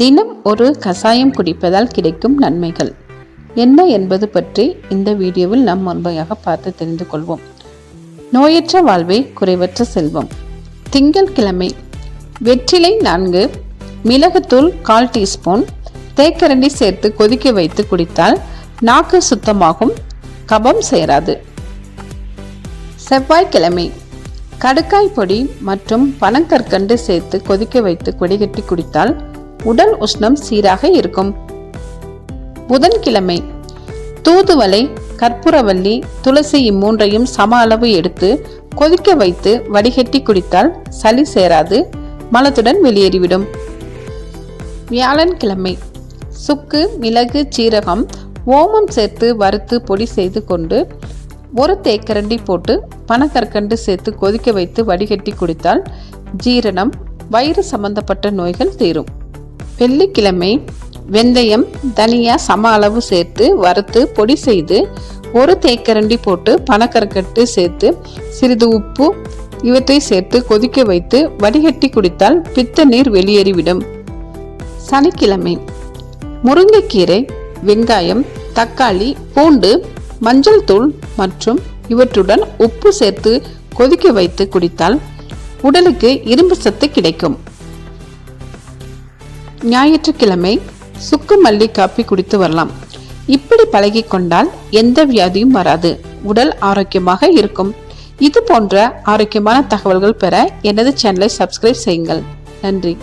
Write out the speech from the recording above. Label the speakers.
Speaker 1: தினம் ஒரு கசாயம் குடிப்பதால் கிடைக்கும் நன்மைகள். என்ன என்பது பற்றி இந்த வீடியோவில் நாம் முன்பையாக பார்த்து தெரிந்து கொள்வோம். நோயற்ற வாழ்வை குறைவற்ற செல்வம். திங்கள் கிழமை வெற்றிலை நான்கு மிளகுத்தூள் கால் டீஸ்பூன் தேக்கரண்டி சேர்த்து கொதிக்க வைத்து குடித்தால் நாக்கு சுத்தமாகும் கபம் சேராது. செவ்வாய்க்கிழமை கடுக்காய் பொடி மற்றும் பனங்கற்கண்டு சேர்த்து கொதிக்க வைத்து கொடிகட்டி குடித்தால் உடல் உஷ்ணம் சீராக இருக்கும். புதன்கிழமை தூதுவளை கற்பூரவல்லி துளசி இம்மூன்றையும் சம அளவு எடுத்து கொதிக்க வைத்து வடிகட்டி குடித்தால் சளி சேராது மலத்துடன் வெளியேறிவிடும். வியாழன்கிழமை சுக்கு மிளகு சீரகம் ஓமம் சேர்த்து வறுத்து பொடி செய்து கொண்டு ஒரு தேக்கரண்டி போட்டு பனக்கற்கண்டு சேர்த்து கொதிக்க வைத்து வடிகட்டி குடித்தால் ஜீரணம் வயிறு சம்பந்தப்பட்ட நோய்கள் தீரும். வெள்ளிக்கிழமை வெந்தயம் தனியா சம அளவு சேர்த்து வறுத்து பொடி செய்து ஒரு தேக்கரண்டி போட்டு பனக்கற்கட்டு சேர்த்து சிறிது உப்பு இவற்றை சேர்த்து கொதிக்க வைத்து வடிகட்டி குடித்தால் பித்த நீர் வெளியேறிவிடும். சனிக்கிழமை முருங்கைக்கீரை வெங்காயம் தக்காளி பூண்டு மஞ்சள் தூள் மற்றும் இவற்றுடன் உப்பு சேர்த்து கொதிக்க வைத்து குடித்தால் உடலுக்கு இரும்பு சத்து கிடைக்கும். ஞாயிற்றுக்கிழமை சுக்கு மல்லி காப்பி குடித்து வரலாம். இப்படி பழகி கொண்டால் எந்த வியாதியும் வராது. உடல் ஆரோக்கியமாக இருக்கும். இது போன்ற ஆரோக்கியமான தகவல்கள் பெற எனது சேனலை சப்ஸ்கிரைப் செய்யுங்கள். நன்றி.